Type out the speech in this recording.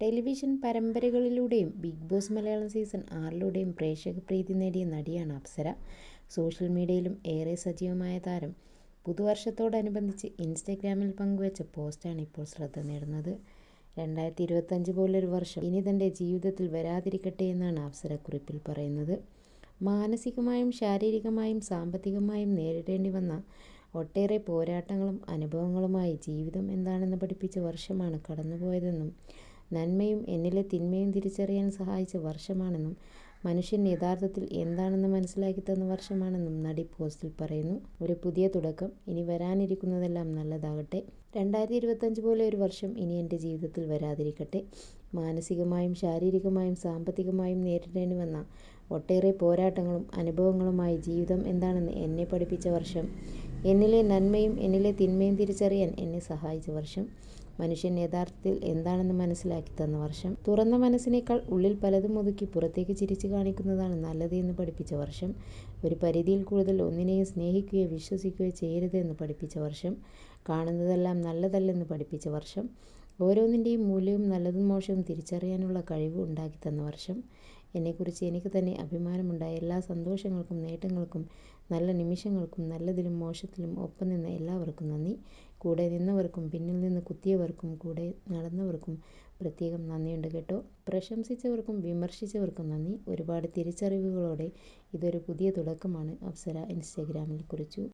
Television പരമ്പരകളിലൂടെയും big Boss Malayalam season ആറിലൂടെയും പ്രേക്ഷക പ്രീതി നേടിയ നടിയാണ് അപ്സര. സോഷ്യൽ മീഡിയയിലും ഏറെ സജീവമായ താരം പുതുവർഷത്തോടനുബന്ധിച്ച് ഇൻസ്റ്റഗ്രാമിൽ പങ്കുവച്ച പോസ്റ്റാണ് ഇപ്പോൾ ശ്രദ്ധ നേടുന്നത്. രണ്ടായിരത്തി ഇരുപത്തഞ്ച് പോലൊരു വർഷം ഇനി തന്റെ ജീവിതത്തിൽ വരാതിരിക്കട്ടെ എന്നാണ് അപ്സര കുറിപ്പിൽ പറയുന്നത്. മാനസികമായും ശാരീരികമായും സാമ്പത്തികമായും നേരിടേണ്ടി വന്ന ഒട്ടേറെ പോരാട്ടങ്ങളും അനുഭവങ്ങളുമായി ജീവിതം എന്താണെന്ന് പഠിപ്പിച്ച വർഷമാണ് കടന്നുപോയതെന്നും നന്മയും എന്നിലെ തിന്മയും തിരിച്ചറിയാൻ സഹായിച്ച വർഷമാണെന്നും മനുഷ്യൻ യഥാർത്ഥത്തിൽ എന്താണെന്ന് മനസ്സിലാക്കി തന്ന വർഷമാണെന്നും നടി പോസ്റ്റിൽ പറയുന്നു. ഒരു പുതിയ തുടക്കം. ഇനി വരാനിരിക്കുന്നതെല്ലാം നല്ലതാകട്ടെ. രണ്ടായിരത്തി ഇരുപത്തഞ്ച് പോലെ ഒരു വർഷം ഇനി എന്റെ ജീവിതത്തിൽ വരാതിരിക്കട്ടെ. മാനസികമായും ശാരീരികമായും സാമ്പത്തികമായും നേരിടേണ്ടി വന്ന ഒട്ടേറെ പോരാട്ടങ്ങളും അനുഭവങ്ങളുമായി ജീവിതം എന്താണെന്ന് എന്നെ പഠിപ്പിച്ച വർഷം. എന്നിലെ നന്മയും എന്നിലെ തിന്മയും തിരിച്ചറിയാൻ എന്നെ സഹായിച്ച വർഷം. മനുഷ്യൻ യഥാർത്ഥത്തിൽ എന്താണെന്ന് മനസ്സിലാക്കി തന്ന വർഷം. തുറന്ന മനസ്സിനേക്കാൾ ഉള്ളിൽ പലതും ഒതുക്കി പുറത്തേക്ക് ചിരിച്ചു കാണിക്കുന്നതാണ് നല്ലത് എന്ന് പഠിപ്പിച്ച വർഷം. ഒരു പരിധിയിൽ കൂടുതൽ ഒന്നിനെയും സ്നേഹിക്കുകയോ വിശ്വസിക്കുകയോ ചെയ്യരുത് എന്ന് പഠിപ്പിച്ച വർഷം. കാണുന്നതെല്ലാം നല്ലതല്ലെന്ന് പഠിപ്പിച്ച വർഷം. ഓരോന്നിന്റെയും മൂല്യവും നല്ലതും മോശവും തിരിച്ചറിയാനുള്ള കഴിവ് ഉണ്ടാക്കി തന്ന വർഷം. എന്നെക്കുറിച്ച് എനിക്ക് തന്നെ അഭിമാനമുണ്ടായ എല്ലാ സന്തോഷങ്ങൾക്കും നേട്ടങ്ങൾക്കും നല്ല നിമിഷങ്ങൾക്കും നല്ലതിലും മോശത്തിലും ഒപ്പം നിന്ന എല്ലാവർക്കും നന്ദി. കൂടെ നിന്നവർക്കും പിന്നിൽ നിന്ന് കുത്തിയവർക്കും കൂടെ നടന്നവർക്കും പ്രത്യേകം നന്ദിയുണ്ട് കേട്ടോ. പ്രശംസിച്ചവർക്കും വിമർശിച്ചവർക്കും നന്ദി. ഒരുപാട് തിരിച്ചറിവുകളോടെ ഇതൊരു പുതിയ തുടക്കമാണ് അപ്സര ഇൻസ്റ്റഗ്രാമിൽ കുറിച്ചു.